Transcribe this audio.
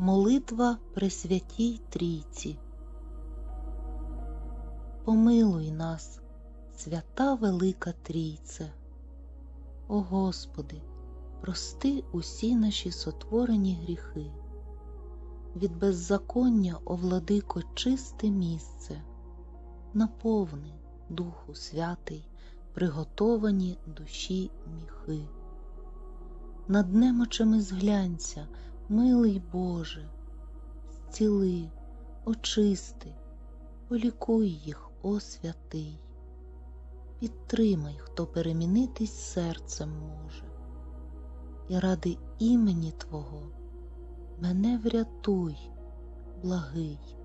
Молитва Пресвятій Трійці. Помилуй нас, свята Велика Трійце. О Господи, прости усі наші сотворені гріхи. Від беззаконня, о владико, чисте місце, наповни, Духу Святий, приготовані душі міхи. Над немочами зглянься, милий Боже, зціли, очисти, полікуй їх, о святий. Підтримай, хто перемінитись серцем може, і ради імені Твого мене врятуй, благий.